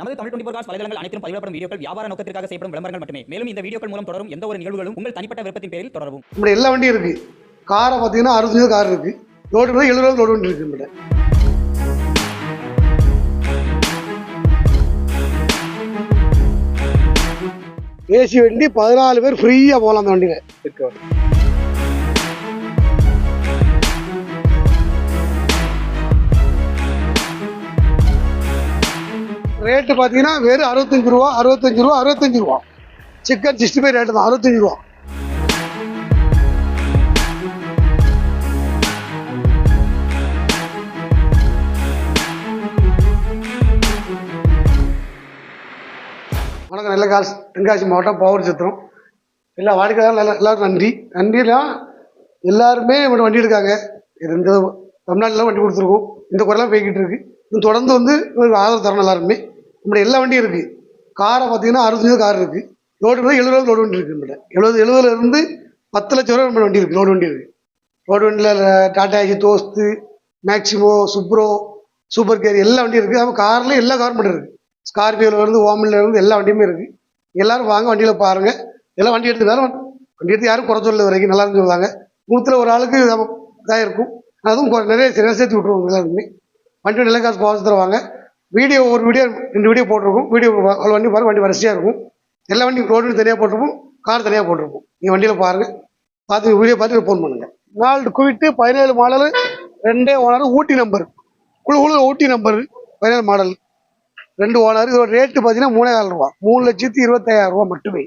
நமது Tamil twenty four cos வலைதளங்கள் அனைத்தும் பதிவிடப்படும் வீடியோக்கள் வியாபார நோக்கத்திற்காக செய்யப்படும் விளம்பரங்கள் மட்டுமே. மேலும் இந்த வீடியோக்கள் மூலம் தொடரும் எந்த ஒரு நிகழ்வுகளும் உங்கள் தனிப்பட்ட விருப்பத்தின் பேரில் தொடரவும். நம்மளோட எல்லா வண்டியும் இருக்கு. காரை பார்த்தீங்கன்னா அறுபத்தஞ்சு கார் இருக்கு. லோடு எழுபது ரூபா லோடு வண்டி இருக்கு நம்மகிட்ட. ஏசி வண்டி பதினாலு பேர் ஃப்ரீயாக போகலாம் அந்த வண்டியில். இருக்கு ரேட்டு பார்த்தீங்கன்னா வெறும் அறுபத்தஞ்சு ரூபா அறுபத்தஞ்சு ரூபா அறுபத்தஞ்சு ரூபா. சிக்கன் சிக்ஸ்டி ஃபைவ் ரேட்டு தான் அறுபத்தஞ்சு ரூபா. வணக்கம் நல்ல காசு தென்காசி மாவட்டம் பவர் சித்திரம் எல்லா வாடிக்கையாளரும் நல்லா எல்லாருக்கும் நன்றி. நன்றிலாம் எல்லாருமே இவங்க வண்டி எடுக்காங்க. இது இந்த தமிழ்நாட்டில் வண்டி கொடுத்துருக்கோம். இந்த குறையெல்லாம் போய்கிட்டு இருக்கு. தொடர்ந்து வந்து ஆதரவு தரணும் எல்லாருமே. நம்மளுடைய எல்லா வண்டியும் இருக்குது காரை பார்த்தீங்கன்னா அறுபத்தஞ்சு கார் இருக்குது லோடு வந்து எழுபது லோடு வண்டி இருக்குது நம்மகிட்ட. எழுபது எழுபதுலேருந்து பத்து லட்சம் ரூபா நம்ம வண்டி இருக்குது லோடு வண்டி இருக்குது லோடு வண்டியில் Tata AG Dost Maxximo Supro Super Carry எல்லா வண்டியும் இருக்குது அப்போ காரில் எல்லா காரும் மட்டும் இருக்குது ஸ்கார்பியோவில் இருந்து எல்லா வண்டியுமே இருக்குது எல்லோரும் வாங்க வண்டியில் பாருங்கள் எல்லாம் வண்டி எடுத்துக்காரும் வண்டி எடுத்து யாரும் குறை சொல்ல வரைக்கும் நல்லா சொல்லுவாங்க. நூற்றில் ஒரு ஆளுக்கு இதாக இருக்கும் அதுவும் நிறைய நிறைய சேர்த்து விட்ருவோம் எல்லாருமே வண்டி நிலை காசு போக தருவாங்க வீடியோ ஒரு வீடியோ ரெண்டு வீடியோ போட்டிருக்கும். வீடியோ அவ்வளோ வண்டி பாருங்கள் வண்டி வரிசையாக இருக்கும். எல்லா வண்டியும் ரோடு தனியாக போட்டிருப்போம் கார் தனியாக போட்டிருப்போம் நீங்கள் வண்டியில் பாருங்கள் பார்த்து வீடியோ பார்த்து ஃபோன் பண்ணுங்கள் நாலு குவிட்டு பதினேழு மாடலு ரெண்டே ஓனர் ஊட்டி நம்பர் குழு குழு ஊட்டி நம்பர் பதினேழு மாடல் ரெண்டு ஓனர் இதோட ரேட்டு பார்த்தீங்கன்னா மூணாயிரம் ரூபா. மூணு லட்சத்தி இருபத்தாயிரம் ரூபா மட்டுமே.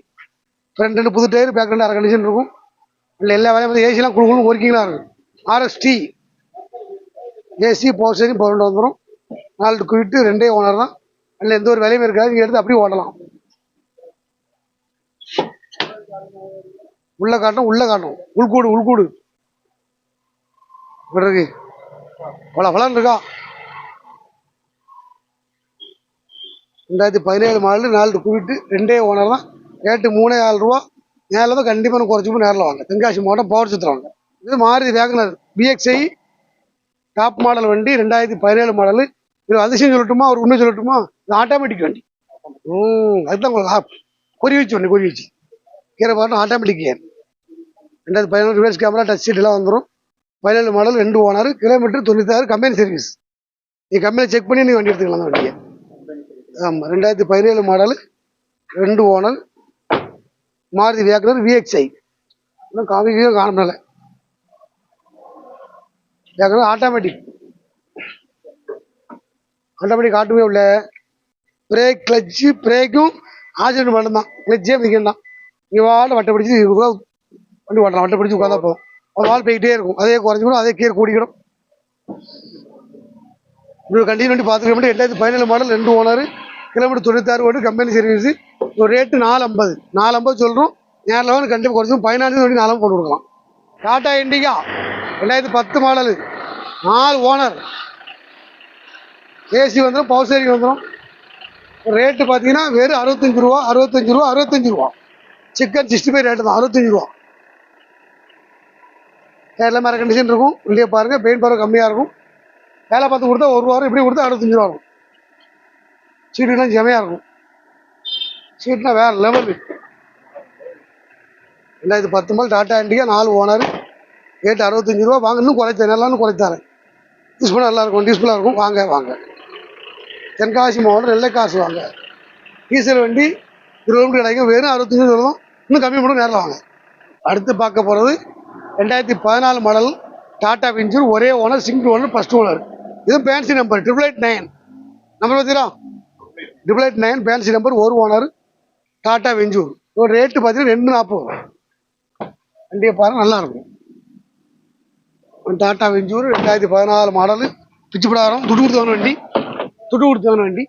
ரெண்டு ரெண்டு புது டயர் பேக் ரெண்டு அரை கண்டிஷன் இருக்கும். இல்லை எல்லா வேலையும் பார்த்து ஏசிலாம் குழு குழு ஒர்க்கிங்லாம் இருக்கும். RST AC power steering power வந்துடும் நாலு குவிட்டு ரெண்டே ஓனர் தான். அதில் எந்த ஒரு வேலையும் இருக்காது. நீங்கள் எடுத்து அப்படியே ஓடலாம் உள்ள காட்டும் உள்ள காட்டும் உள்கூடு உள்கூடு. இப்படி இருக்கு பல பலன் இருக்கா ரெண்டாயிரத்தி பதினேழு மாடல் நாலு குவிட்டு ரெண்டே ஓனர் தான். ரேட்டு மூணே ஆறு ரூபா. நேரில் தான் கண்டிப்பாக குறைச்சிப்போம் நேரில் வாங்க. தென்காசி மாவட்டம் பவர் சித்திரம் வாங்க. இது Maruti Wagon R VXI top model வண்டி ரெண்டாயிரத்தி பதினேழு மாடல் இது அதிசயம் சொல்லட்டுமா? ஒரு உண்மை சொல்லட்டுமா? இது ஆட்டோமேட்டிக் வண்டி. ம் அதுதான் உங்களுக்கு குறி வச்சு வண்டி குறி வச்சு. கீரை பாட்டம் ஆட்டோமேட்டிக் கியர் ரெண்டாயிரத்தி பதினேழு ரிவர்ஸ் கேமரா டச் சீட்டெல்லாம் வந்துடும் பதினேழு மாடல் ரெண்டு ஓனர் கிலோமீட்டர் தொண்ணூத்தாறு கம்பெனி சர்வீஸ் நீ கம்பெனி செக் பண்ணி நீ வண்டி எடுத்துக்கலாம் அந்த வண்டியை. ஆமாம் ரெண்டாயிரத்தி பதினேழு மாடல் ரெண்டு ஓனர் மாருதி வேக்கனர் விஎக்ஸ்ஐ இன்னும் காமிக்கையும் காணலை வேக்கனர் ஆட்டோமேட்டிக் ஆட்டோமேட்டிக் ஆட்டுமே உள்ள. பிரேக் கிளச்சு பிரேக்கும் ஆக்சிடென்ட் மட்டும்தான். கிளச்சே மிதிக்கணும் நீ வாழை வட்டை பிடிச்சி வண்டி ஓட்டலாம். வட்டை பிடிச்சி உட்காந்தா போதும். ஒரு வால் போய்கிட்டே இருக்கும். அதே குறைஞ்சிக்கணும் அதே கீர் கூடிக்கணும் இவ்வளோ கண்டினியூ வண்டி பார்த்துக்க மட்டும் ரெண்டாயிரத்தி பதினேழு மாடல் ரெண்டு ஓனர் கிலோமீட்டர் தொண்ணூத்தாறு ஓட்டு கம்பெனி சர்வீஸ் ஒரு ரேட்டு நாலு ஐம்பது நாலு ஐம்பது சொல்கிறோம் நேரில் வந்து கண்டிப்பாக குறைச்சும். பதினாலு வண்டி நாலாம் கொண்டு கொடுக்கலாம். டாட்டா இண்டிகா ரெண்டாயிரத்தி பத்து மாடலு. நாலு ஓனர் ஏசி வந்துடும் பவர் ஸ்டேரிங் வந்துடும் ரேட்டு பார்த்தீங்கன்னா வெறும் அறுபத்தஞ்சு ரூபா அறுபத்தஞ்சு ரூபா அறுபத்தஞ்சு ரூபா. சிக்கன் சிக்ஸ்டி ஃபைவ் ரேட்டு தான் அறுபத்தஞ்சு ரூபா. எல்லாமே மர கண்டிஷன் இருக்கும். உள்ளே பாருங்கள் பெயின் பவர் கம்மியாக இருக்கும். வேலை பார்த்து கொடுத்தா ஒரு ரூபா இப்படி கொடுத்தா அறுபத்தஞ்சு ரூபா இருக்கும் சீட்டுலாம் ஜமையாக இருக்கும். சீட்னா வேறு லெவல் ரெண்டாயிரத்தி பத்து மால் டாட்டா இண்டிகா நாலு ஓனர் ரேட்டு அறுபத்தஞ்சு ரூபா வாங்க இன்னும் குறைத்தேன் நல்லா இன்னும் குறைத்தாரேன் யூஸ்ஃபுல்லாக நல்லாயிருக்கும் நல்லா இருக்கும் யூஸ்ஃபுல்லாக இருக்கும் வாங்க வாங்க. தென்காசி மாவட்டம் நெல்லை காசு வாங்க. டீசல் வண்டி இருபது கிலோமீட்டர் கிடைக்கும். வெறும் அறுபத்தஞ்சு சொல்லணும் இன்னும் கம்மி பண்ண நேரில் வாங்க. அடுத்து பார்க்க போகிறது ரெண்டாயிரத்தி பதினாலு மாடல் டாடா வெஞ்சூர் ஒரே owner single owner first owner இது fancy number triple eight nine number பார்த்தீங்களா triple eight nine fancy number ஒரு ஓனர் டாடா வெஞ்சூர் ஒரு ரேட்டு பார்த்தீங்கன்னா ரெண்டு நாற்பது வண்டியை பாருங்கள் நல்லாயிருக்கும் டாட்டா வெஞ்சூர் ரெண்டாயிரத்தி பதினாலு மாடலு. பிச்சுப்படாரம் துட்டு கொடுத்தவன வண்டி. துட்டு கொடுத்தவன வண்டி.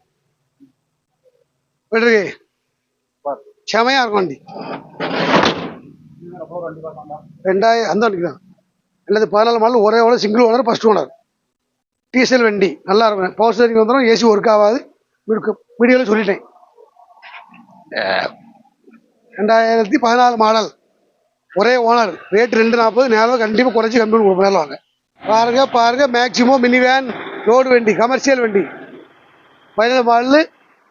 விடுறது செமையாக இருக்கும் வண்டி. ரெண்டாயிரம் அந்த வண்டிக்கு தான். ரெண்டாயிரத்தி பதினாலு மாடல் ஒரே owner single owner first owner diesel வண்டி நல்லா இருக்கும். பவர் ஸ்டேரிங் வந்துடும் ஏசி ஒர்க் ஆகாது. வீடியோவில் சொல்லிட்டேன். ரெண்டாயிரத்தி பதினாலு மாடல். ஒரே ஓனர் ரேட் ரெண்டு நாற்பது நேரம் கண்டிப்பாக குறைச்சி கம்மி பண்ணி கொடுப்போம் வாங்க பாருங்க பாருங்க மேக்சிமம் மினி வேன் ரோடு வண்டி கமர்ஷியல் வண்டி. பதினேழு மாடலு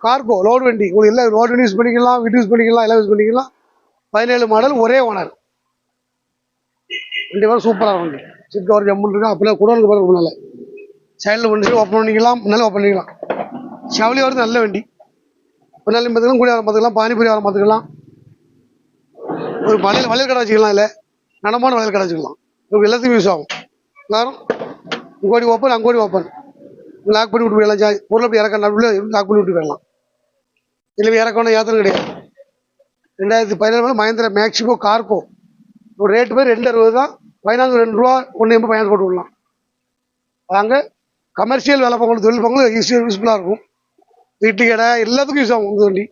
கார்கோ லோடு வண்டி. உங்களுக்கு எல்லாம் ரோடு வண்டி யூஸ் பண்ணிக்கலாம் வீட்டு யூஸ் பண்ணிக்கலாம் எல்லாம் யூஸ் பண்ணிக்கலாம். பதினேழு மாடல் ஒரே ஓனர் வண்டி வர சூப்பராக வண்டி. சிட் கவர் ஜம்முன்னு இருக்கும் அப்படியே குடலுக்கு பிறகு முன்னால சைடில் பண்ணி ஓப்பன் பண்ணிக்கலாம் முன்னால ஓப்பன் பண்ணிக்கலாம். ஷவுலி வருது நல்ல வண்டி. முன்னாலையும் பார்த்துக்கலாம் கூடிய வர பார்த்துக்கலாம் பானிபூரி வர பார்த்துக்கலாம். ஒரு வளையல் வளையல் கடை வச்சுக்கலாம் இல்லை. நனமான வளையல் கடை வச்சுக்கலாம். உங்களுக்கு எல்லாத்துக்கும் யூஸ் ஆகும். எல்லாரும் இங்கோடி ஓப்பன் அங்கோடி ஓப்பன் லாக் பண்ணி விட்டு போயிடலாம். பொருள் அப்படி இறக்க நடுவில் லாக் பண்ணி விட்டு போயிடலாம். இல்லை இறக்கணும் ஏத்தணும் கிடையாது. ரெண்டாயிரத்தி பதினேழு மகேந்திரா மேக்ஸிமோ கார்கோ ஒரு ரேட்டு போய் ரெண்டு அறுபது தான். ஃபைனான்ஸ் ரெண்டு ரூபா ஒன்று எண்பது பயணம் போட்டு விடலாம். வாங்க கமர்ஷியல் வேலை பார்க்கணும் தொழில் பார்க்கணும் யூஸ் யூஸ்ஃபுல்லாக இருக்கும். வீட்டு கடை எல்லாத்துக்கும் யூஸ் ஆகும். உங்கள் வண்டி.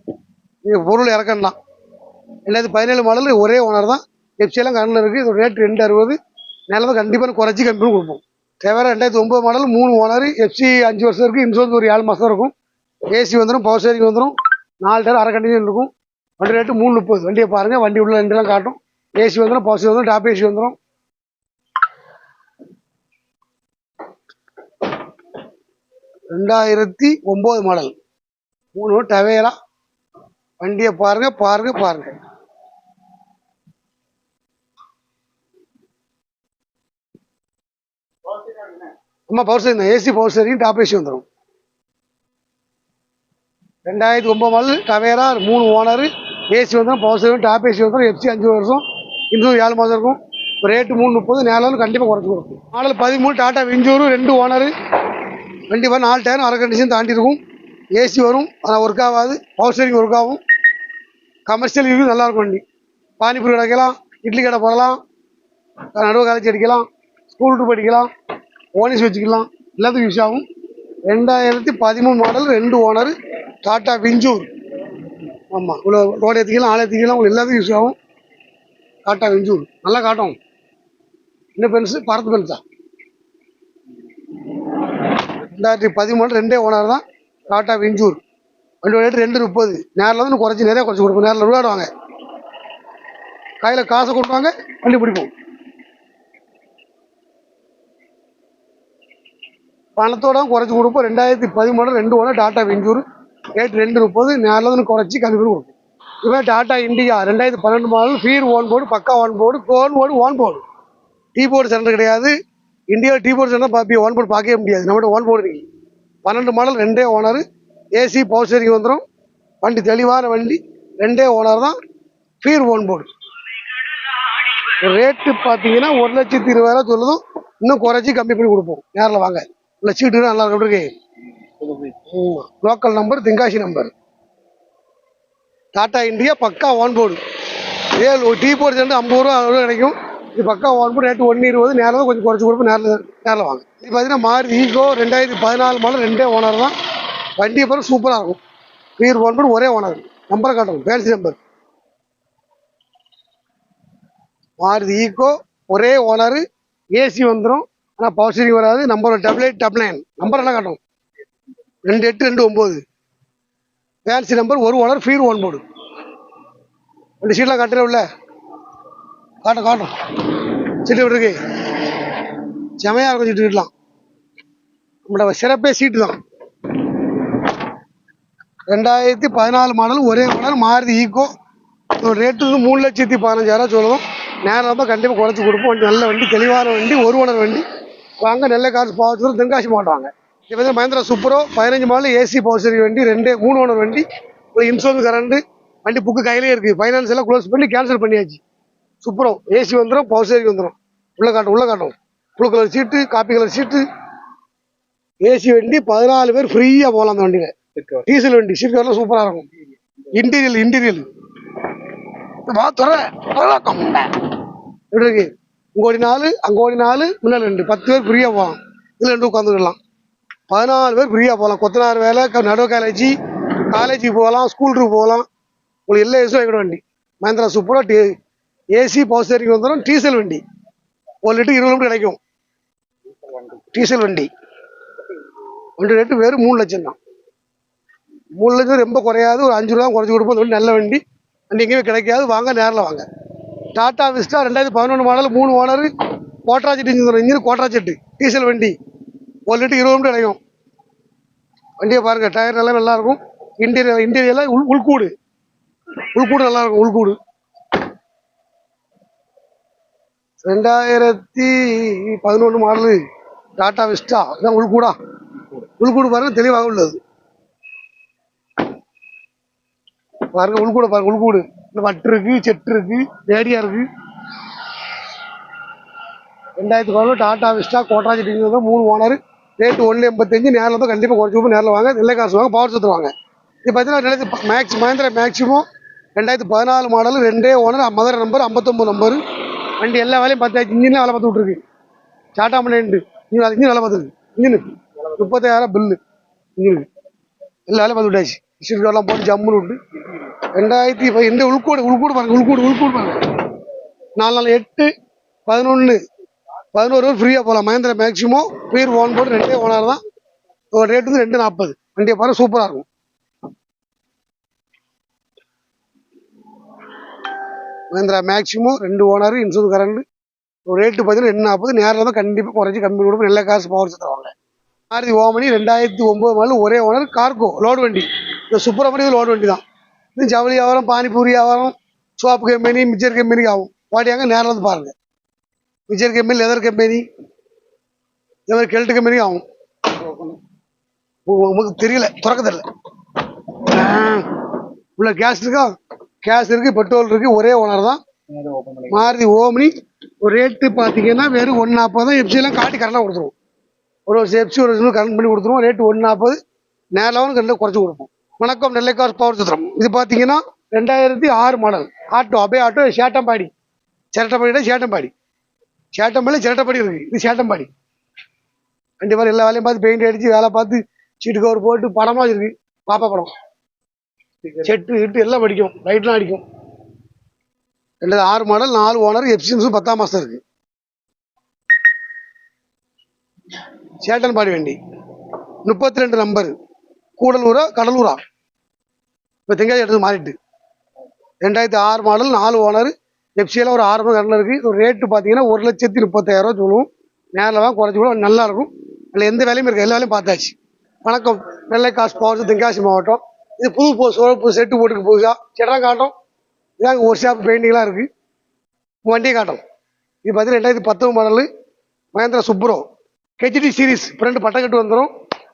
நீங்கள் பொருள் இறக்கணும்னா. ரெண்டாயிரத்தி பதினேழு மாடல் ஒரே ஓனர் தான். எஃப்சியெல்லாம் கண்ணில் இருக்குது இதோட ரேட் ரெண்டு அறுபது. நிலமை கண்டிப்பாக குறைச்சி கம்மி கொடுப்போம். தேவை ரெண்டாயிரத்தி ஒம்பது மாடல் மூணு ஓனர் எஃப்சி அஞ்சு வருஷம் இருக்குது இன்சூரன்ஸ் ஒரு ஏழு மாதம் இருக்கும். ஏசி வந்துடும் பவர் சேரிங் வந்துடும் நாலு டேர் அரை கண்டிஷன் இருக்கும். வண்டி ரேட்டு மூணு முப்பது. வண்டியை பாருங்கள் வண்டி உள்ள ரெண்டுலாம் காட்டும். ஏசி வந்துடும் பவர் வந்துடும் டாப் ஏசி வந்துடும் ரெண்டாயிரத்தி ஒம்பது மாடல். மூணு டவேரா வண்டியை பாருங்க பாருங்க பாருங்க. ஆமாம் பவர் சரிங்க ஏசி பவர் சரிங்க டாப் ஏசி வந்துடும் ரெண்டாயிரத்தி ஒம்பது மாடல் டவேரா மூணு ஓனர் ஏசி வந்துடும் பவர் ஸ்டேரிங் டாப் ஏசி வந்துடும் எஃப்சி அஞ்சு வருஷம் இன்னும் ஏழு மாதம் இருக்கும். ரேட்டு மூணு முப்பது நேரம் கண்டிப்பாக குறைச்சி கொடுக்கும். மாடல் பதிமூணு டாட்டா வெஞ்சூர் ரெண்டு ஓனர் வண்டி வந்து நாலு டயர் அரை கண்டிஷன் தாண்டி இருக்கும் ஏசி வரும் ஆனால் ஒர்க் ஆகாது பவர் ஸ்டேரிங் ஒர்க் ஆகும். கமர்ஷியல் யூஸ் நல்லா இருக்கும் வண்டி. பானிபூரி கிடைக்கலாம் இட்லி கடை போடலாம் நடுவு காலேஜ் அடிக்கலாம் ஸ்கூல் ட்ரிப் அடிக்கலாம் ஓனிஸ் வச்சுக்கலாம் எல்லாத்துக்கும் யூஸ் ஆகும். ரெண்டாயிரத்தி பதிமூணு மாடல் ரெண்டு ஓனர் டாட்டா விஞ்சூர் ஆமாம் இவ்வளோ ரோடு ஏற்றிக்கலாம் ஆள் ஏற்றிக்கலாம் உங்களுக்கு எல்லாத்துக்கும் யூஸ் ஆகும். டாட்டா விஞ்சூர் நல்லா காட்டும். என்ன பென்ஸு? பரத் பென்ஸா? ரெண்டாயிரத்தி பதிமூணு ரெண்டே ஓனர் தான் டாட்டா விஞ்சூர் வண்டி ரேட்டு ரெண்டு முப்பது. நேரில் வந்து குறைச்சி நிறைய குறைச்சி கொடுப்போம். நேரில் விளையாடுவாங்க. கையில் காசை கொடுப்பாங்க வண்டி பிடிப்போம். பணத்தோட குறைச்சி கொடுப்போம். ரெண்டாயிரத்தி பதிமூணு ரெண்டு ஓனர் டாட்டா வெஞ்சூர் ரேட் ரெண்டு முப்பது நேரில் வந்து குறைச்சி கம்மி பண்ணி கொடுப்போம். இதுமாதிரி டாட்டா இந்தியா ரெண்டாயிரத்தி பன்னெண்டு மாடல் ஃபீர் ஓன் போர்டு பக்கா own board cone board own board T board centre கிடையாது. இந்தியாவில் டீ போர்டு சென்டர் பார்ப்பி ஓன் போர்டு பார்க்கவே முடியாது. நம்மகிட்ட ஓன் போர்டு பன்னெண்டு மாடல் ரெண்டே ஓனர். ஏசி பவர் ஸ்டேரிங் வந்துடும் வண்டி தெளிவான வண்டி. ரெண்டே ஓனர் தான். ஃபீர் ஓன் போர்டு ரேட்டு பார்த்தீங்கன்னா ஒரு லட்சத்தி இருபதாயிரம் சொல்லுதும். இன்னும் குறைச்சி கம்மி பண்ணி கொடுப்போம். நேரில் வாங்க. இல்லை சீட்டு நல்லா இருக்கு. Local number Tenkasi number Tata India பக்கா ஓன் போர்டு ஏழு டீ போர்டு சேர்ந்து ஐம்பது ரூபா அறுபது ரூபா கிடைக்கும். இது பக்கா ஓன் போர்டு ரேட்டு ஒன்று இருபது. நேரில் கொஞ்சம் குறைச்சி கொடுப்போம். நேரில் நேரில் வாங்க. இது பார்த்தீங்கன்னா மாறு ஈகோ ரெண்டாயிரத்தி பதினாலு மாடல் ரெண்டே ஓனர் தான். வண்டி போகிற சூப்பராக இருக்கும். ஃபீர் ஓன் போர்டு ஒரே ஓனர் நம்பரை காட்டணும் ஃபேன்சி நம்பர் மாறுதி ஈகோ ஒரே ஓனரு ஏசி வந்துடும் ஆனால் பவர் ஸ்டீரிங் வராது. Number double eight double nine number என்ன காட்டும் ரெண்டு எட்டு ரெண்டு ஒம்பது ஃபேன்சி நம்பர் ஒரு ஓனர் ஃபீர் ஓன் போர்டு ரெண்டு சீட்லாம் காட்டுறேன் உள்ள காட்டும் காட்டும். சீட்டு விட்டுருக்கு செமையாக இருக்கும் சீட்டு வீட்டலாம். நம்மளோட சிறப்பே சீட்டு தான். ரெண்டாயிரத்தி பதினாலு மாடல் ஒரே மாடல் மாறுதி ஈக்கோ ரேட்டு வந்து மூணு லட்சத்தி பதினஞ்சாயிரம் சொல்லுவோம். நேரம் ரொம்ப கண்டிப்பாக குறைச்சி கொடுப்போம். வண்டி நல்ல வண்டி தெளிவான வண்டி ஒரு ஓனர் வண்டி. வாங்க நெல்லை காசு பாவத்தூர் தென்காசி மாவட்டம் இப்போ இது வந்து மகேந்திரா சூப்பரோ பதினஞ்சு மாடல் ஏசி பவர் சரி வண்டி ரெண்டு மூணு ஓனர் வண்டி. உங்களுக்கு இன்சூரன்ஸ் கரண்ட் வண்டி புக்கு கையிலே இருக்குது ஃபைனான்ஸ் எல்லாம் க்ளோஸ் பண்ணி கேன்சல் பண்ணியாச்சு. சூப்பரோ. ஏசி வந்துடும் பவர் வந்துடும் உள்ள காட்டும் உள்ள காட்டும். புழு colour seat coffee colour seat AC வண்டி பதினாலு பேர் ஃப்ரீயாக போகலாம் அந்த வண்டியில். டீசல் வண்டி சீட் சூப்பரா சூப்பராக இருக்கும். இன்டீரியல் இன்டீரியல் வா எப்படி இருக்கு? இங்கே நாலு அங்கோடி நாலு முன்னாடி ரெண்டு. பத்து பேர் ஃப்ரீயா போகலாம். இதில் ரெண்டு உட்காந்துக்கலாம் பதினாலு பேர் ஃப்ரீயா போகலாம். கொத்தனார் வேலை நடுவு காலேஜ் காலேஜுக்கு போகலாம் ஸ்கூல் ஸ்கூலுக்கு போகலாம். உங்களுக்கு எல்லா யூஸும் எங்கட வண்டி. மஹேந்திரா சூப்பராக டி ஏசி பவர் ஸ்டேரிங் வந்துடும் டீசல் வண்டி. ஒரு லிட்டர் இருபது லிட்டர் கிடைக்கும். டீசல் வண்டி. ரெண்டு ரேட்டு வெறும் மூணு லட்சம் தான் மூணு லட்சம் ரொம்ப குறையாது ஒரு அஞ்சு ரூபா குறைச்சி கொடுப்போம் அந்த நல்ல வண்டி. வண்டி எங்கேயுமே கிடைக்காது வாங்க நேரில் வாங்க. டாடா விஸ்டா ரெண்டாயிரத்தி பதினொன்று மாடல் மூணு ஓனர் கோட்ரா செட்டு இன்ஜின் இன்ஜின் கோட்ரா செட்டு டீசல் வண்டி. ஒரு லிட்டர் இருபது லிட்டர் அடையும் வண்டியை பாருங்கள் டயர் எல்லாம் நல்லாயிருக்கும் இன்டீரியர் இன்டீரியரில் உள் உள்கூடு. உள்கூடு நல்லாயிருக்கும் உள்கூடு. ரெண்டாயிரத்தி பதினொன்று மாடலு டாட்டா விஸ்டா இதான் உள்கூடா. உள்கூடு பாருங்கள் தெளிவாக உள்ளது. பாருங்க உள்கூட பாருங்க உள்கூடு இந்த வட்டு இருக்கு செட்டு இருக்கு ரேடியா இருக்கு. ரெண்டாயிரத்தி பதினொன்று டாடா விஸ்டா கோட்ராஜ் டிவி மூணு ஓனர் ரேட்டு ஒன்று எண்பத்தஞ்சு நேரில் தான் கண்டிப்பாக குறைச்சி போய் நேரில் வாங்க நெல்லை காசு வாங்க பவர் சுற்று வாங்க. இது பார்த்தீங்கன்னா ரெண்டாயிரத்தி மேக்ஸ் மகேந்திரா மேக்ஸிமம் ரெண்டாயிரத்தி பதினாலு மாடல் ரெண்டே ஓனர் மதுரை நம்பர் ஐம்பத்தொம்பது நம்பர் வண்டி எல்லா வேலையும் பார்த்தாச்சு இன்ஜின் வேலை பார்த்து விட்ருக்கு டாட்டா மண்டேண்டு இன்ஜின் இன்ஜின் வேலை பார்த்துருக்கு. இன்ஜினு. முப்பத்தாயிரம் பில்லு இன்ஜினுக்கு எல்லா வேலையும் பார்த்து விட்டாச்சு சிறுகாலாம் போட்டு ஜம்முன்னு உண்டு ரெண்டாயிரத்தி இப்போ இந்த உள்கூடு உள்கூடு பாருங்க உள்கூடு உள்கூடு பாருங்க. நாலு நாலு எட்டு பதினொன்று பதினோரு பேர் ஃப்ரீயாக போகலாம். மகேந்திரா மேக்ஸிமம் பீர் ஓன் போட்டு ரெண்டே ஓனர் தான். ஒரு ரேட்டு வந்து ரெண்டு நாற்பது வண்டியை பாருங்க சூப்பராக இருக்கும். மகேந்திரா மேக்ஸிமம் ரெண்டு ஓனர் இன்சூரன்ஸ் கரண்ட் ஒரு ரேட்டு பார்த்தீங்கன்னா ரெண்டு நாற்பது நேரில் தான் கண்டிப்பாக குறைச்சி கம்மி கொடுப்போம். நல்ல காசு பவர் தருவாங்க மாருதி ஓமணி ரெண்டாயிரத்தி ஒம்பது மாடல் ஒரே ஓனர் கார்கோ லோடு வண்டி. இந்த சுப்பிரமணியத்தில் ஓட வண்டி தான் இது ஜவுளி வியாபாரம் பானிபூரி வியாபாரம் சோப்பு கம்பெனி மிச்சர் கம்பெனிக்கு ஆகும். வாடியாங்க நேரில் வந்து பாருங்கள் மிச்சர் கம்பெனி லெதர் கம்பெனி இந்த மாதிரி கெல்ட் கம்பெனி ஆகும். உங்களுக்கு தெரியல திறக்க தெரியல. உள்ள கேஸ் இருக்கா? கேஸ் இருக்கு பெட்ரோல் இருக்கு ஒரே ஓனர் தான். மாருதி ஓமினி ஒரு ரேட்டு பார்த்தீங்கன்னா வெறும் ஒன்று நாற்பது தான். எப்சிலாம் காட்டி கரெக்டாக கொடுத்துருவோம். ஒரு வருஷம் எப்சி ஒரு வருஷம் கரெக்ட் பண்ணி கொடுத்துருவோம். ரேட்டு ஒன்று நாற்பது நேரில் கண்டிப்பாக குறைச்சி கொடுப்போம். வணக்கம் நெல்லைக்கார் பவர் சித்திரம் இது பார்த்தீங்கன்னா ரெண்டாயிரத்தி ஆறு மாடல். ஆட்டோ அபே ஆட்டோ சேட்டம்பாடி. சேட்டம்பாடி. சேட்டம்பாடி சேட்டம்பாடி சேட்டப்பாடி இருக்கு. இது சேட்டம்பாடி. கண்டிப்பாக எல்லா வேலையும் பார்த்து பெயிண்ட் அடிச்சு வேலை பார்த்து சீட்டு கவர் போட்டு படமாக இருக்கு. பாப்பா படம். செட்டு இட்டு எல்லாம் அடிக்கும் லைட்லாம் அடிக்கும். ரெண்டாவது ஆறு மாடல் நாலு ஓனர் எஃப்சின்ஸும் பத்தாம் மாசம் இருக்கு. சேட்டன்பாடி வண்டி. முப்பத்தி ரெண்டு நம்பர் கூடலூரா கடலூரா? இப்போ தெங்காய் எடுத்து மாறிட்டு. ரெண்டாயிரத்தி ஆறு மாடல் நாலு ஓனர். எஃப்சியில் ஒரு ஆறு மணி கரண்டில் இருக்குது ஒரு ரேட்டு பார்த்தீங்கன்னா ஒரு லட்சத்தி முப்பத்தாயிரரூவா சொல்லுவோம். நேரில் தான் குறைச்சி கூட நல்லா இருக்கும். அதில் எந்த வேலையும் இருக்குது. எல்லா வேலையும் பார்த்தாச்சு. வணக்கம். வெள்ளை காசு போகிறது தென்காசி மாவட்டம். இது புது போ புது செட்டு போட்டுக்கு புதுசாக சிடம் காட்டும். இதாங்க ஒரு ஷாப் பெயிண்டிங்லாம் இருக்குது வண்டியை காட்டும். இது பார்த்தீங்கன்னா ரெண்டாயிரத்தி பத்தொம்பது model Mahindra Supro. HD series friend பட்டக்கட்டு வந்துடும்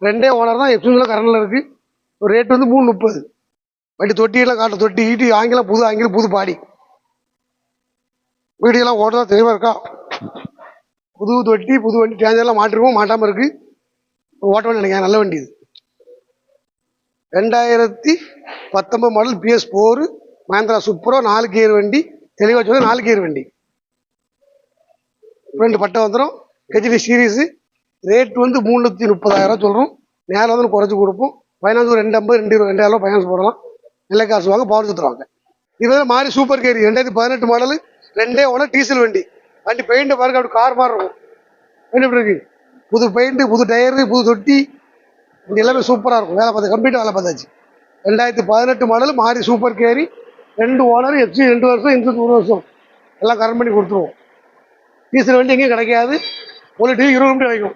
ரெண்டே ஓனர் தான். எக்ஸ்பிளஸில் கரண்டில் இருக்குது ஒரு ரேட் வந்து மூணு முப்பது. வண்டி தொட்டியெல்லாம் காட்ட தொட்டி ஈட்டி ஆங்கிலம் புது ஆங்கிலம் புது பாடி. வீடியோலாம் ஓடுறதா தெளிவாக இருக்கா? புது தொட்டி புது வண்டி டேஞ்சர்லாம் மாட்டிருக்கோம் மாட்டாமல் இருக்குது ஓட்ட நினைக்கிறேன் நல்ல வண்டி இது. ரெண்டாயிரத்தி பத்தொம்பது model BS four Mahindra Supro நாலு கியர் வண்டி. தெளிவாக சொல்ல நாலு கியர் வண்டி. ரெண்டு பட்டம் வந்துடும் ஹெச்டி சீரீஸு ரேட் வந்து மூணுநூற்றி முப்பதாயிரம் சொல்கிறோம் நேரில் வந்து குறைச்சி கொடுப்போம். ஃபைனான்ஸ் ஒரு ரெண்டு ஐம்பது ரெண்டு ரெண்டாயிரம் ரூபா ஃபைனான்ஸ் போடலாம். நிலை காசு வாங்க பவர் சுற்றுவாங்க இதுதான் மாதிரி மாறி சூப்பர் கேரி ரெண்டாயிரத்தி பதினெட்டு மாடலு ரெண்டே ஓனர் டீசல் வண்டி. வண்டி பெயிண்ட் பாருங்க அப்படி கார் மாதிரி இருக்கும். வண்டி இருக்கு? புது பெயிண்ட் புது டயரு புது தொட்டி. இப்படி எல்லாமே சூப்பராக இருக்கும். வேலை பார்த்து கம்ப்ளீட்டாக வேலை பார்த்தாச்சு. ரெண்டாயிரத்தி பதினெட்டு மாடல் மாறி சூப்பர் கேரி ரெண்டு ஓனர் எஃப்சி ரெண்டு வருஷம் இன்சூரன்ஸ் ஒரு வருஷம். எல்லாம் கரண்ட் பண்ணி கொடுத்துருவோம். டீசல் வண்டி எங்கேயும் கிடைக்காது. ஒரு டீ இருபது நிமிடம் கிடைக்கும்.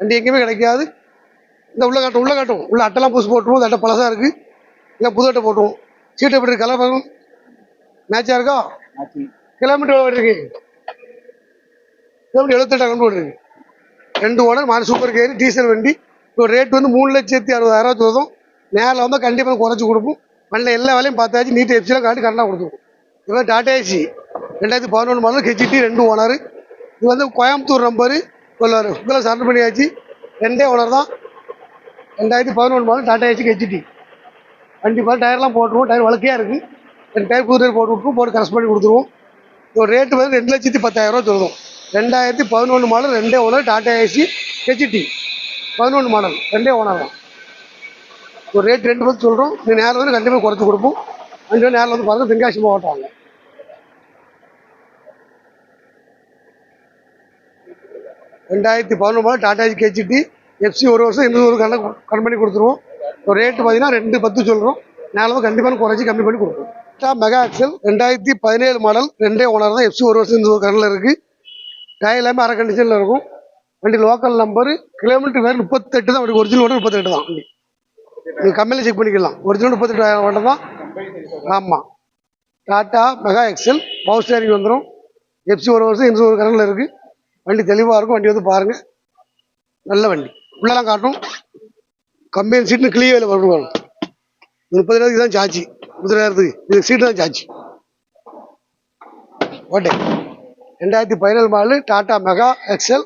வண்டி எங்கேயுமே கிடைக்காது. இந்த உள்ள காட்டும் உள்ள காட்டும். உள்ள அட்டெல்லாம் புதுசு போட்டுருவோம். அந்த அட்டை பழசாக இருக்குது இல்லை புது அட்டை போட்டுருவோம் சீட்டை எப்படி கலர் மேட்சாக இருக்கா? கிலோமீட்டர் எவ்வளோ இருக்கு? கிலோமீட்டர் எழுபத்தெட்டு கிலோமீட்டர் இருக்கு ரெண்டு ஓனர் மாறி சூப்பர் கேரி டீசல் வண்டி. இப்போ ரேட் வந்து மூணு லட்சத்தி அறுபதாயிரம் சொல்லுவோம் நேரில் வந்து கண்டிப்பாக குறைச்சி கொடுப்போம். வண்டியில் எல்லா வேலையும் பார்த்தாச்சு. நீட் எஃப்சிலாம் காட்டி கரெக்டாக கொடுத்துருவோம். இது வந்து டாடா ஏசி ரெண்டாயிரத்தி பதினொன்று மாடல் ஹெச்டி ரெண்டு ஓனர். இது வந்து கோயம்புத்தூர் நம்பரு சொல்லுவார் இதெல்லாம் சரண்டு பண்ணியாச்சு. ரெண்டே ஓனர் தான். ரெண்டாயிரத்தி பதினொன்று மாடல் டாடா ஏசி ஹெச்டி கண்டிப்பாக டயர்லாம் போட்டுருவோம். டயர் வழக்கையாக இருக்குது ரெண்டு டயர் புது டயர் போட்டு விட்டுருவோம். போட்டு கரெக்ட் பண்ணி கொடுத்துருவோம். ஒரு ரேட்டு வந்து ரெண்டு லட்சத்தி பத்தாயிரம் ரூபா சொல்லுவோம். ரெண்டாயிரத்தி பதினொன்று மாடல் ரெண்டே ஓனர் டாடா ஏசி ஹெச்டி பதினொன்று மாடல் ரெண்டே ஓனர் தான். ஒரு ரேட் ரெண்டு பத்து சொல்கிறோம் நீ நேரில் வந்து கண்டிப்பாக குறைச்சி கொடுப்போம். அஞ்சு நேரில் வந்து பாருங்கள் தென்காசி மாவட்டம் ரெண்டாயிரத்தி பதினொன்று model Tata AC HD FC ஒரு வருஷம் இன்னொரு ஒரு கணக்கு பண்ணி கொடுத்துருவோம். ஒரு ரேட்டு பார்த்தீங்கன்னா ரெண்டு பத்து சொல்கிறோம் நேரில் கண்டிப்பாக குறைச்சி கம்மி பண்ணி கொடுப்போம். டா மெகா எக்ஸல் ரெண்டாயிரத்தி பதினேழு மாடல் ரெண்டே ஓனர் தான். எஃப்சி ஒரு வருஷம் இந்த ஒரு கரண்டில் இருக்குது டயர் எல்லாமே அரை கண்டிஷனில் இருக்கும். வண்டி லோக்கல் நம்பரு கிலோமீட்டர் வேறு முப்பத்தெட்டு தான். வண்டி ஒரிஜினல் ஓட்டர் முப்பத்தெட்டு தான். வண்டி நீங்கள் கம்பெனியில் செக் பண்ணிக்கலாம். ஒரிஜினல் முப்பத்தெட்டாயிரம் ஓட்டர் தான். ஆமாம் Tata Mega Excel power steering வந்துடும் எஃப்சி ஒரு வருஷம் இன்சூர் ஒரு கரண்டில் இருக்குது வண்டி தெளிவாக இருக்கும். வண்டி வந்து பாருங்கள் நல்ல வண்டி. உள்ளெல்லாம் காட்டும். கம்பெனி சீட்டு கிளியர் முப்பது நேரத்துக்கு தான் சார்ஜ் முப்பதாயிரத்துக்கு இது சீட்டு தான் சார்ஜ் ஓட்டே ரெண்டாயிரத்தி பதினேழு மாடல் டாடா மெகா எக்ஸல்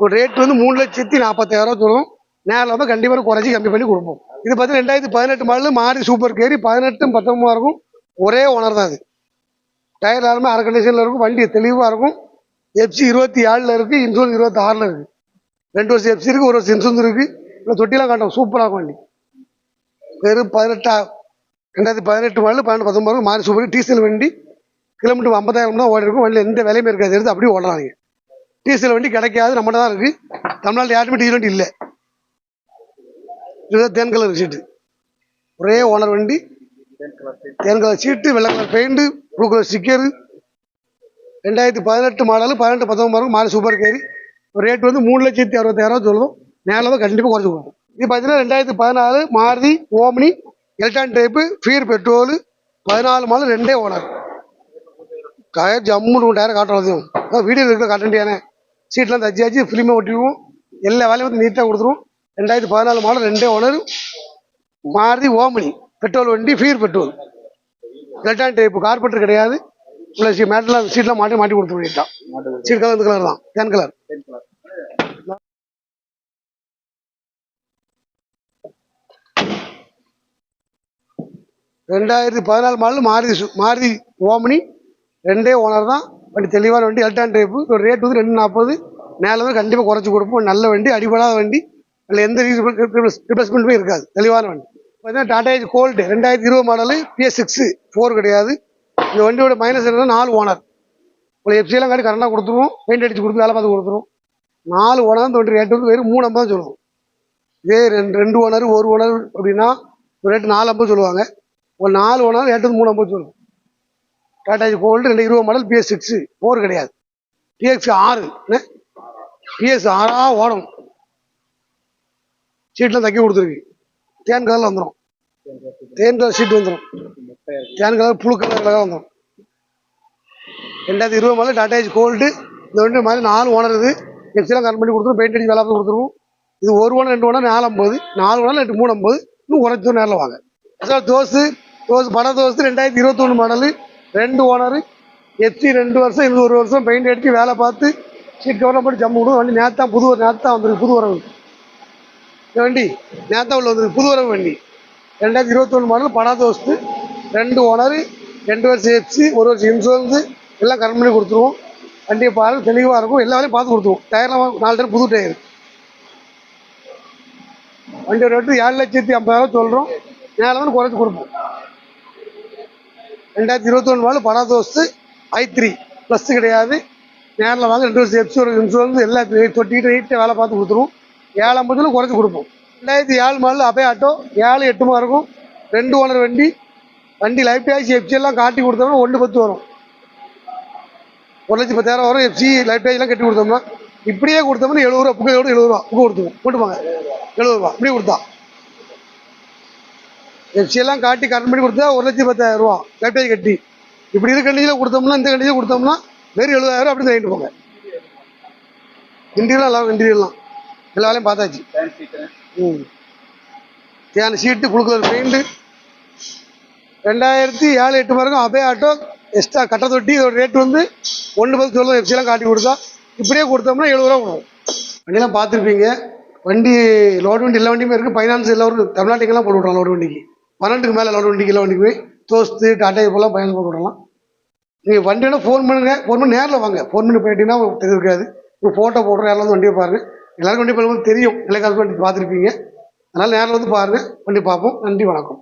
ஒரு ரேட் வந்து மூணு லட்சத்தி நாற்பத்தாயிரம் சொல்லுவோம். நேரில் வந்து கண்டிப்பாக குறைச்சி கம்மி பண்ணி கொடுப்போம். இது பார்த்தீங்கன்னா ரெண்டாயிரத்தி பதினெட்டு மாடல் மாறி சூப்பர் கேரி பதினெட்டும் பத்தொம்பது இருக்கும். ஒரே ஓனர் தான் அது டயர் எல்லாமே அரை கண்டிஷனில் இருக்கும். வண்டி தெளிவாக இருக்கும். எஃப்சி இருபத்தி ஏழில் இருக்குது இன்சூரன்ஸ் இருபத்தி ஆறில் இருக்குது ரெண்டு வருஷம் எஃப்சி இருக்குது ஒரு வருஷம் இன்சூரன்ஸ் இருக்குது இல்லை தொட்டிலாம் காட்டும் சூப்பராக வண்டி வெறும் பதினெட்டா ரெண்டாயிரத்தி பதினெட்டு மாடல் பன்னெண்டு பத்தொம்பது மாறி சூப்பர். டீசல் வண்டி கிலோமீட்டர் ஐம்பதாயிரம் தான் ஓடி இருக்கும். வண்டியில் எந்த விலையுமே இருக்காது. எடுத்து அப்படியே ஓடுறாங்க டீசல் வண்டி கிடைக்காது. நம்மகிட்ட தான் இருக்குது தமிழ்நாட்டில் யாருமே டீசல் வண்டி இல்லை. இதுதான் தேன் கலர் சீட்டு ஒரே ஓனர் வண்டி. தேன் கலர் சீட்டு வெள்ளை colour paint blue colour sticker ரெண்டாயிரத்தி பதினெட்டு மாடல் பதினெட்டு பத்தொம்பது இருக்கும் மாறி சூப்பர் கேரி ரேட் வந்து மூணு லட்சத்தி அறுபத்தாயிரம் சொல்லுவோம். நேரில் தான் கண்டிப்பாக குறைச்சி கொடுக்கும் இது பார்த்தீங்கன்னா ரெண்டாயிரத்தி பதினாலு மாருதி ஓம்னி எலக்ட்ரான் டைப்பு ஃபீர் பெட்ரோலு பதினாலு மாதம் ரெண்டே ஓனர். டயர் ஜம்முன்னு டயர் காட்டுறதையும் அதான் வீடியோ இருக்கிற காட்ட வேண்டியானே சீட்லாம் தச்சியாச்சு ஃபிலிமே ஒட்டிடுவோம். எல்லா வேலையும் வந்து நீட்டாக கொடுத்துருவோம். ரெண்டாயிரத்தி பதினாலு மாடல் ரெண்டே ஓனர். மாருதி ஓமனி பெட்ரோல் வண்டி ஃபீர் பெட்ரோல் எலக்ட்ரான் டைப்பு கார்பெட்டர் கிடையாது. உள்ள சீ மேட்டெலாம் சீட்லாம் மாட்டி மாட்டி கொடுத்து வேண்டியதான் சீட் கலர் இந்த கலர் தான். தேன் கலர் ரெண்டாயிரத்தி பதினாலு மாடல் மாருதி சு- மாருதி ஓமனி. ரெண்டே ஓனர் தான். வண்டி தெளிவான வண்டி எல்டான் டைப்பு ஒரு ரேட் வந்து ரெண்டு நாற்பது மேலே வந்து கண்டிப்பாக குறைச்சி கொடுப்போம். நல்ல வண்டி அடிபடாத வண்டி. அதில் எந்த ரீப்ளேஸ்மெண்ட்டுமே இருக்காது. தெளிவான வண்டி. பார்த்தீங்கன்னா டாடா ஏஜ் கோல்டு ரெண்டாயிரத்தி இருபது மாடலு பிஎஸ் சிக்ஸு ஃபோர் கிடையாது. இந்த வண்டியோட மைனஸ் என்னன்னா நாலு ஓனர். உங்களுக்கு எஃப்சியெல்லாம் காட்டி கரெண்டாக கொடுத்துருவோம். பெயிண்ட் அடித்து கொடுத்து வேலை பார்த்து கொடுத்துருவோம். நாலு ஓனர் இந்த வண்டி ரேட் வந்து வெறும் மூணு ஐம்பது தான் சொல்லுவோம் இதே ரெண்டு ரெண்டு ஓனர் ஒரு ஓனர் அப்படின்னா ரேட்டு நாலு ஐம்பது சொல்லுவாங்க. ஒரு நாலு ஒன்றால் ரேட்டு மூணு ஐம்பது சொல்லுவோம் டாடா கோல்டு ரெண்டு இருபது மாடல் பிஎஸ் சிக்ஸு ஃபோர் கிடையாது. பிஎக்ஸ் ஆறு பிஎஸ் ஆறாக ஓடும். சீட்லாம் தைக்க கொடுத்துருக்கு. தேன் கலரில் வந்துடும் தேன் கலர் சீட் வந்துடும் தேன் கலர் புழு கலர் கலராக வந்துடும் ரெண்டாயிரத்தி இருபது மாடல் டாடா ஏஜ் கோல்டு இந்த ரெண்டு மாதிரி நாலு ஓனர் இது. எக்ஸ்ட்ரா கரெக்ட் பண்ணி கொடுத்துருவோம் பெயிண்ட் அடிச்சு வேலை கொடுத்துருவோம். இது ஒரு ஓனர் ரெண்டு ஓனர் நாலு ஐம்பது. நாலு ஓனர் ரெண்டு மூணு ஐம்பது. இன்னும் குறைச்சி நேரில் வாங்க. சார் தோசு தோசு பட தோசு ரெண்டாயிரத்தி இருபத்தொன்று மாடலு ரெண்டு ஓனரு எஃப்சி ரெண்டு வருஷம் இது ஒரு வருஷம் பெயிண்ட் அடிச்சு வேலை பார்த்து சீட் கவர்லாம் போட்டு ஜம்மு விடும் வண்டி நேத்தா புது தான் வந்துருக்கு புது வரவு. இந்த வண்டி நேத்தா உள்ள வந்துருக்கு புது வரவு வண்டி. ரெண்டாயிரத்தி இருபத்தொன்று மாடல் பட தோசு ரெண்டு ஓனரு ரெண்டு வருஷம் எஃப்சி ஒரு வருஷம் இன்சூரன்ஸு எல்லாம் கரெக்ட் பண்ணி கொடுத்துருவோம். வண்டியை பாருங்க தெளிவாக இருக்கும். எல்லா வேலையும் பார்த்து கொடுத்துருவோம். டயர்லாம் நாலு டயர் புது டயர். வண்டியோட ரேட்டு ஏழு லட்சத்தி ஐம்பதாயிரம் சொல்கிறோம் நேரம் வந்து குறைச்சி கொடுப்போம். ரெண்டாயிரத்தி இருபத்தொன்று மாடல் படா தோஸ்து ஐ த்ரீ ப்ளஸ் கிடையாது. நேரில் வாங்க ரெண்டு வருஷம் எஃப்சி ஒரு இன்சூரன்ஸ் எல்லா தொட்டிக்கிட்டு நீட்டாக வேலை பார்த்து கொடுத்துருவோம். ஏழாம் பட்சத்தில் குறைச்சி கொடுப்போம். ரெண்டாயிரத்தி ஏழு மாடல் அபே ஆட்டோ ஏழு எட்டுமா இருக்கும். ரெண்டு ஓனர் வண்டி வண்டி லைஃப் டேக்ஸ் எஃப்சி எல்லாம் காட்டி கொடுத்தோம்னா ஒன்று பத்து வரும். ஒரு லட்சத்தி பத்தாயிரம் வரும். எஃப்சி லைஃப் டேக்ஸ்லாம் கட்டி கொடுத்தோம்னா இப்படியே கொடுத்தோம்னா எழுபது ரூபா புக்கு எழுபது எழுபது ரூபா. புக்கு கொடுத்துருவோம். போட்டுப்பாங்க எழுபது ரூபா. இப்படியே கொடுத்தா. எஃப்சியெல்லாம் காட்டி கரண்ட் பண்ணி கொடுத்தா ஒரு லட்சத்தி பத்தாயிரம் ரூபா லைஃப் கட்டி. இப்படி இருக்க கண்டிஷனில் கொடுத்தோம்னா இந்த கண்டிஷன் கொடுத்தோம்னா வெறும் எழுபதாயிரம் அப்படி வாங்கிட்டு போங்க. இன்டீரியலாம் எல்லாம் இன்டீரியர்லாம் எல்லா வேலையும் பார்த்தாச்சு. ம். தேன சீட்டு குழுக்கலர் பெயிண்ட்டு ரெண்டாயிரத்தி ஏழு எட்டு வரைக்கும் அபே ஆட்டோ எக்ஸ்ட்ரா கட்ட தொட்டி இதோட ரேட் வந்து ஒன்று பத்து சொல்லுவோம் எஃப்சிலாம் காட்டி கொடுத்தா. இப்படியே கொடுத்தோம்னா எழுபது ரூபா கொடுக்கும். வண்டியெல்லாம் பார்த்துருப்பீங்க. வண்டி லோடு வண்டி எல்லா வண்டியுமே இருக்குது ஃபைனான்ஸ் எல்லோரும் தமிழ்நாட்டுக்கெல்லாம் போட்டு விட்றோம் லோடு வண்டிக்கு. பன்னெண்டுக்கு மேலே லோடு வண்டிக்கு போய் தோஸ்து டாட்டா இப்போலாம் பயணம் போக விடலாம். நீங்கள் வண்டினா ஃபோன் பண்ணுங்க. ஃபோன் பண்ணி நேரில் வாங்க. ஃபோன் பண்ணி போயிட்டீங்கன்னா உங்களுக்கு இருக்காது. இப்போ ஃபோட்டோ போடுறோம் நேரில் வந்து வண்டியை பாருங்கள் எல்லாருக்கும் வண்டி பார்க்கும்போது தெரியும். நிலைக்கால வண்டி பார்த்துருப்பீங்க. அதனால் நேரில் வந்து பாருங்கள் வண்டி பார்ப்போம். நன்றி வணக்கம்.